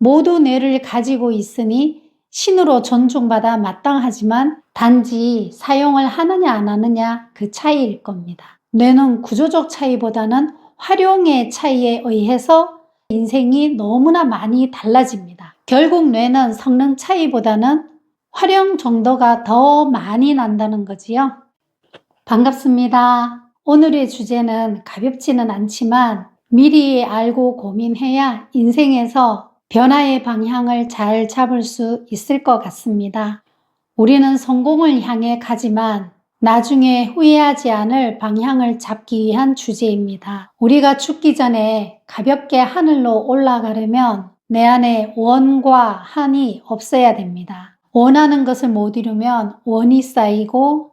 모두 뇌를 가지고 있으니 신으로 존중받아 마땅하지만 단지 사용을 하느냐 안 하느냐 그 차이일 겁니다. 뇌는 구조적 차이보다는 활용의 차이에 의해서 인생이 너무나 많이 달라집니다. 결국 뇌는 성능 차이보다는 활용 정도가 더 많이 난다는 거지요. 반갑습니다. 오늘의 주제는 가볍지는 않지만 미리 알고 고민해야 인생에서 변화의 방향을 잘 잡을 수 있을 것 같습니다. 우리는 성공을 향해 가지만 나중에 후회하지 않을 방향을 잡기 위한 주제입니다. 우리가 죽기 전에 가볍게 하늘로 올라가려면 내 안에 원과 한이 없어야 됩니다. 원하는 것을 못 이루면 원이 쌓이고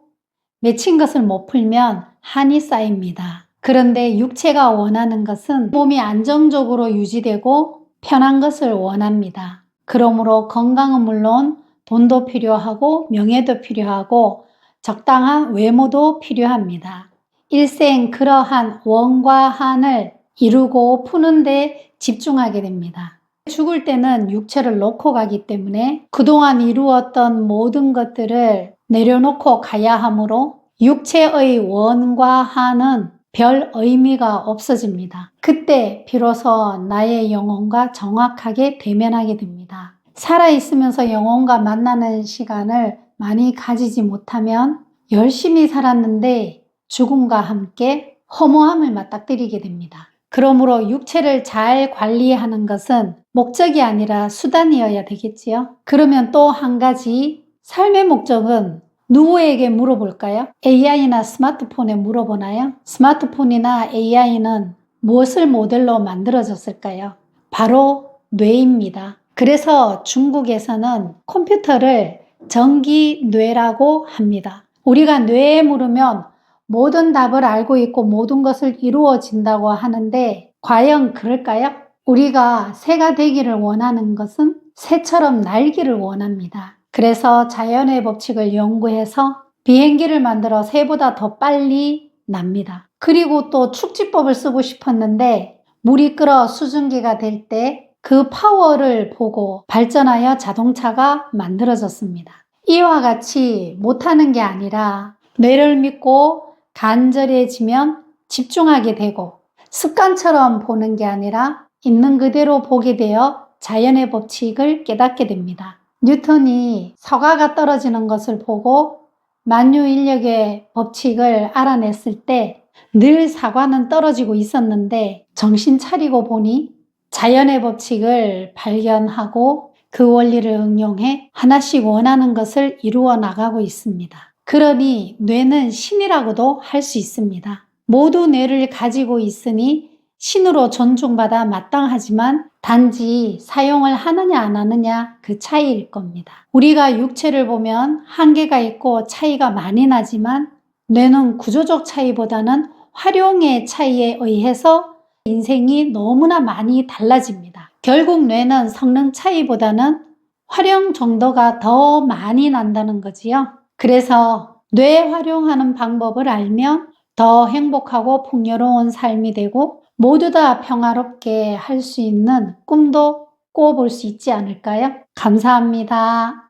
맺힌 것을 못 풀면 한이 쌓입니다. 그런데 육체가 원하는 것은 몸이 안정적으로 유지되고 편한 것을 원합니다. 그러므로 건강은 물론 돈도 필요하고 명예도 필요하고 적당한 외모도 필요합니다. 일생 그러한 원과 한을 이루고 푸는데 집중하게 됩니다. 죽을 때는 육체를 놓고 가기 때문에 그동안 이루었던 모든 것들을 내려놓고 가야 하므로 육체의 원과 한은 별 의미가 없어집니다. 그때 비로소 나의 영혼과 정확하게 대면하게 됩니다. 살아있으면서 영혼과 만나는 시간을 많이 가지지 못하면 열심히 살았는데 죽음과 함께 허무함을 맞닥뜨리게 됩니다. 그러므로 육체를 잘 관리하는 것은 목적이 아니라 수단이어야 되겠지요. 그러면 또 한 가지 삶의 목적은 누구에게 물어볼까요? AI나 스마트폰에 물어보나요? 스마트폰이나 AI는 무엇을 모델로 만들어졌을까요? 바로 뇌입니다. 그래서 중국에서는 컴퓨터를 전기 뇌라고 합니다. 우리가 뇌에 물으면 모든 답을 알고 있고 모든 것을 이루어진다고 하는데 과연 그럴까요? 우리가 새가 되기를 원하는 것은 새처럼 날기를 원합니다. 그래서 자연의 법칙을 연구해서 비행기를 만들어 새보다 더 빨리 납니다. 그리고 또 축지법을 쓰고 싶었는데 물이 끓어 수증기가 될 때 그 파워를 보고 발전하여 자동차가 만들어졌습니다. 이와 같이 못하는 게 아니라 뇌를 믿고 간절해지면 집중하게 되고 습관처럼 보는 게 아니라 있는 그대로 보게 되어 자연의 법칙을 깨닫게 됩니다. 뉴턴이 서가가 떨어지는 것을 보고 만유 인력의 법칙을 알아냈을 때 늘 사과는 떨어지고 있었는데 정신 차리고 보니 자연의 법칙을 발견하고 그 원리를 응용해 하나씩 원하는 것을 이루어 나가고 있습니다. 그러니 뇌는 신이라고도 할 수 있습니다. 모두 뇌를 가지고 있으니 신으로 존중받아 마땅하지만 단지 사용을 하느냐 안 하느냐 그 차이일 겁니다. 우리가 육체를 보면 한계가 있고 차이가 많이 나지만 뇌는 구조적 차이보다는 활용의 차이에 의해서 인생이 너무나 많이 달라집니다. 결국 뇌는 성능 차이보다는 활용 정도가 더 많이 난다는 거지요. 그래서 뇌 활용하는 방법을 알면 더 행복하고 풍요로운 삶이 되고 모두 다 평화롭게 할 수 있는 꿈도 꿔볼 수 있지 않을까요? 감사합니다.